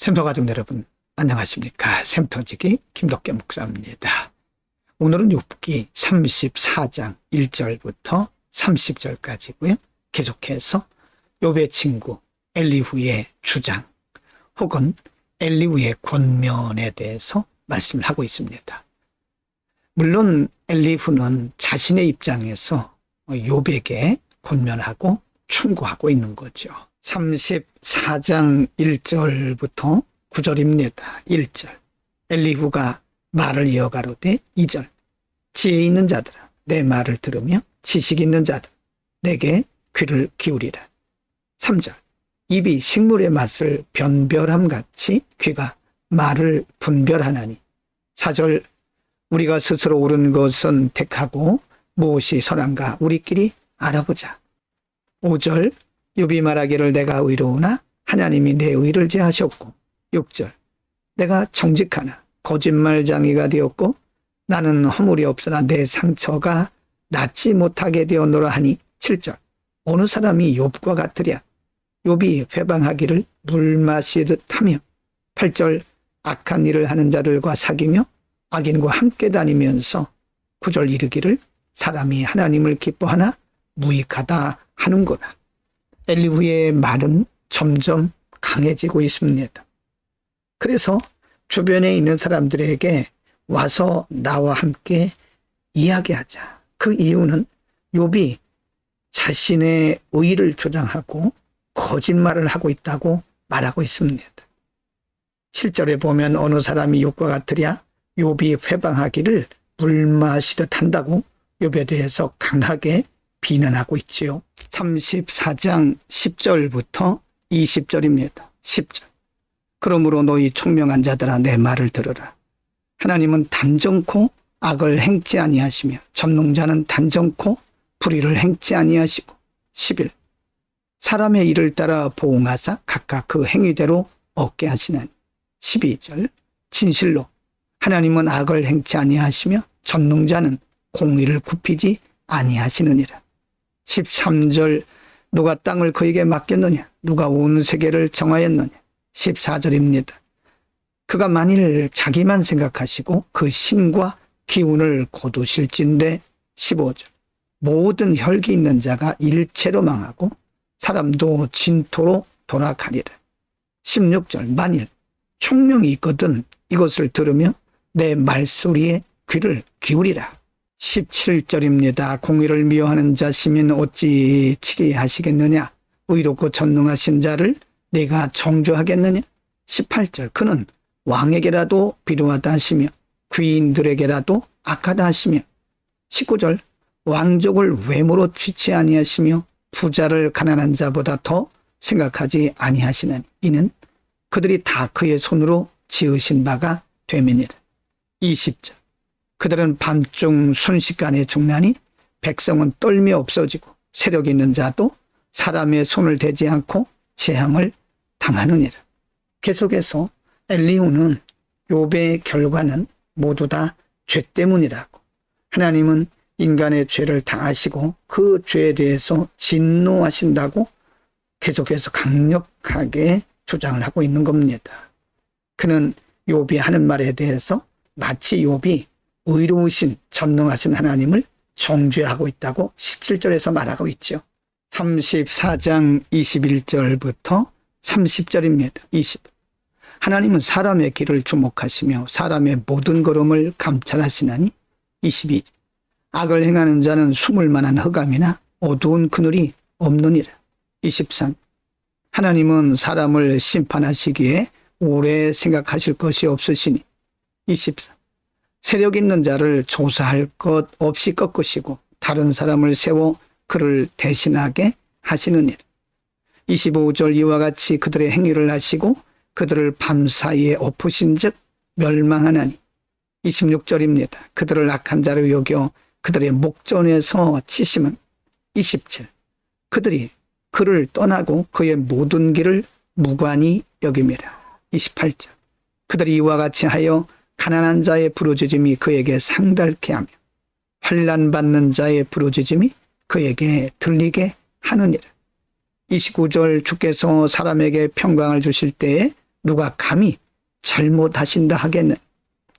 샘터 가족 여러분 안녕하십니까 샘터지기 김덕계 목사입니다. 오늘은 욥기 34장 1절부터 30절까지고요. 계속해서 욥의 친구 엘리후의 주장 혹은 엘리후의 권면에 대해서 말씀을 하고 있습니다. 물론 엘리후는 자신의 입장에서 욥에게 권면하고 충고하고 있는 거죠. 34장 1절부터 9절입니다. 1절. 엘리후가 말을 이어가로되 2절. 지혜 있는 자들아 내 말을 들으며 지식 있는 자들 내게 귀를 기울이라. 3절. 입이 식물의 맛을 변별함 같이 귀가 말을 분별하나니. 4절. 우리가 스스로 옳은 것은 택하고 무엇이 선한가 우리끼리 알아보자. 5절. 욥이 말하기를 내가 의로우나 하나님이 내 의를 제하셨고 6절. 내가 정직하나 거짓말장이가 되었고 나는 허물이 없으나 내 상처가 낫지 못하게 되었노라 하니 7절. 어느 사람이 욥과 같으랴. 욥이 회방하기를 물 마시듯 하며 8절. 악한 일을 하는 자들과 사귀며 악인과 함께 다니면서 9절 이르기를 사람이 하나님을 기뻐하나 무익하다 하는구나. 엘리후의 말은 점점 강해지고 있습니다. 그래서 주변에 있는 사람들에게 와서 나와 함께 이야기하자. 그 이유는 욥이 자신의 의를 주장하고 거짓말을 하고 있다고 말하고 있습니다. 7절에 보면 어느 사람이 욥과 같으랴 욥이 회방하기를 물 마시듯 한다고 욥에 대해서 강하게 비난하고 있지요. 34장 10절부터 20절입니다. 10절. 그러므로 너희 총명한 자들아 내 말을 들으라. 하나님은 단정코 악을 행치 아니하시며 전농자는 단정코 불의를 행치 아니하시고 11. 사람의 일을 따라 보응하사 각각 그 행위대로 얻게 하시나니 12절. 진실로 하나님은 악을 행치 아니하시며 전농자는 공의를 굽히지 아니하시느니라. 13절 누가 땅을 그에게 맡겼느냐 누가 온 세계를 정하였느냐 14절입니다. 그가 만일 자기만 생각하시고 그 신과 기운을 거두실진데 15절 모든 혈기 있는 자가 일체로 망하고 사람도 진토로 돌아가리라. 16절 만일 총명이 있거든 이것을 들으며 내 말소리에 귀를 기울이라. 17절입니다. 공의를 미워하는 자시면 어찌 치리하시겠느냐? 의롭고 전능하신 자를 내가 정죄하겠느냐? 18절 그는 왕에게라도 비루하다 하시며 귀인들에게라도 악하다 하시며 19절 왕족을 외모로 취치 아니하시며 부자를 가난한 자보다 더 생각하지 아니하시는 이는 그들이 다 그의 손으로 지으신 바가 되면이라. 20절 그들은 밤중 순식간에 죽나니 백성은 떨며 없어지고 세력 있는 자도 사람의 손을 대지 않고 재앙을 당하느니라. 계속해서 엘리후는 욥의 결과는 모두 다 죄 때문이라고 하나님은 인간의 죄를 당하시고 그 죄에 대해서 진노하신다고 계속해서 강력하게 주장을 하고 있는 겁니다. 그는 욥이 하는 말에 대해서 마치 욥이 의로우신 전능하신 하나님을 정죄하고 있다고 17절에서 말하고 있죠. 34장 21절부터 30절입니다. 20. 하나님은 사람의 길을 주목하시며 사람의 모든 걸음을 감찰하시나니 22. 악을 행하는 자는 숨을 만한 흑암이나 어두운 그늘이 없느니라. 23. 하나님은 사람을 심판하시기에 오래 생각하실 것이 없으시니 24. 세력 있는 자를 조사할 것 없이 꺾으시고 다른 사람을 세워 그를 대신하게 하시는 일. 25절 이와 같이 그들의 행위를 하시고 그들을 밤사이에 엎으신 즉 멸망하나니 26절입니다. 그들을 악한 자로 여겨 그들의 목전에서 치심은 27. 그들이 그를 떠나고 그의 모든 길을 무관히 여김이라. 28절. 그들이 이와 같이 하여 가난한 자의 부르짖음이 그에게 상달케 하며 환난 받는 자의 부르짖음이 그에게 들리게 하느니라. 29절 주께서 사람에게 평강을 주실 때에 누가 감히 잘못하신다 하겠는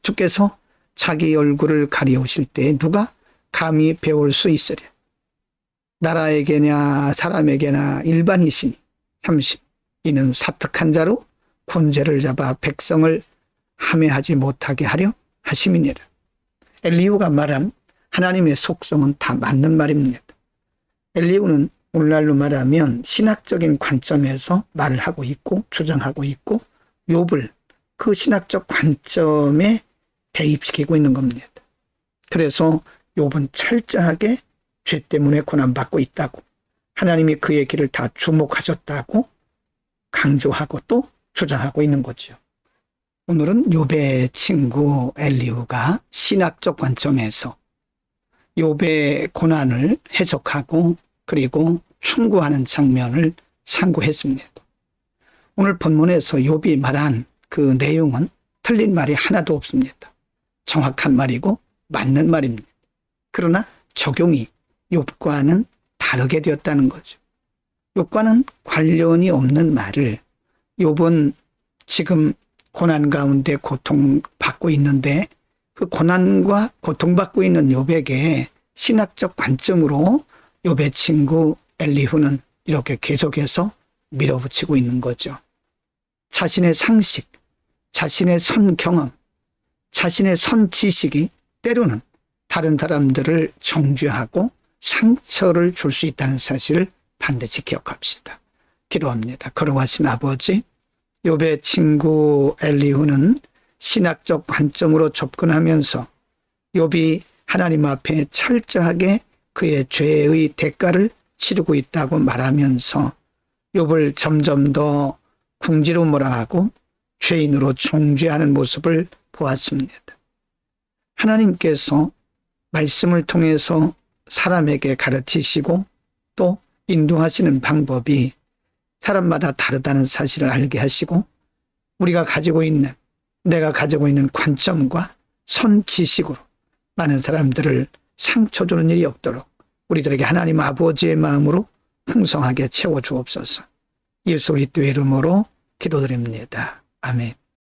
주께서 자기 얼굴을 가리우실 때 누가 감히 배울 수 있으랴. 나라에게냐 사람에게나 일반이시니 30. 이는 사특한 자로 군제를 잡아 백성을 함해하지 못하게 하려 하심이니라. 엘리우가 말한 하나님의 속성은 다 맞는 말입니다. 엘리우는 오늘날로 말하면 신학적인 관점에서 말을 하고 있고 주장하고 있고 욥을 그 신학적 관점에 대입시키고 있는 겁니다. 그래서 욥은 철저하게 죄 때문에 고난받고 있다고 하나님이 그의 길을 다 주목하셨다고 강조하고 또 주장하고 있는 거죠. 오늘은 욥의 친구 엘리우가 신학적 관점에서 욥의 고난을 해석하고 그리고 충고하는 장면을 상고했습니다. 오늘 본문에서 욥이 말한 그 내용은 틀린 말이 하나도 없습니다. 정확한 말이고 맞는 말입니다. 그러나 적용이 욥과는 다르게 되었다는 거죠. 욥과는 관련이 없는 말을 욥은 지금 고난 가운데 고통받고 있는데 그 고난과 고통받고 있는 욥에게 신학적 관점으로 욥의 친구 엘리후는 이렇게 계속해서 밀어붙이고 있는 거죠. 자신의 상식, 자신의 선 경험, 자신의 선 지식이 때로는 다른 사람들을 정죄하고 상처를 줄 수 있다는 사실을 반드시 기억합시다. 기도합니다. 걸어가신 아버지, 욥의 친구 엘리후는 신학적 관점으로 접근하면서 욥이 하나님 앞에 철저하게 그의 죄의 대가를 치르고 있다고 말하면서 욥을 점점 더 궁지로 몰아가고 죄인으로 정죄하는 모습을 보았습니다. 하나님께서 말씀을 통해서 사람에게 가르치시고 또 인도하시는 방법이 사람마다 다르다는 사실을 알게 하시고 우리가 가지고 있는 내가 가지고 있는 관점과 선 지식으로 많은 사람들을 상처 주는 일이 없도록 우리들에게 하나님 아버지의 마음으로 풍성하게 채워 주옵소서. 예수 그리스도의 이름으로 기도드립니다. 아멘.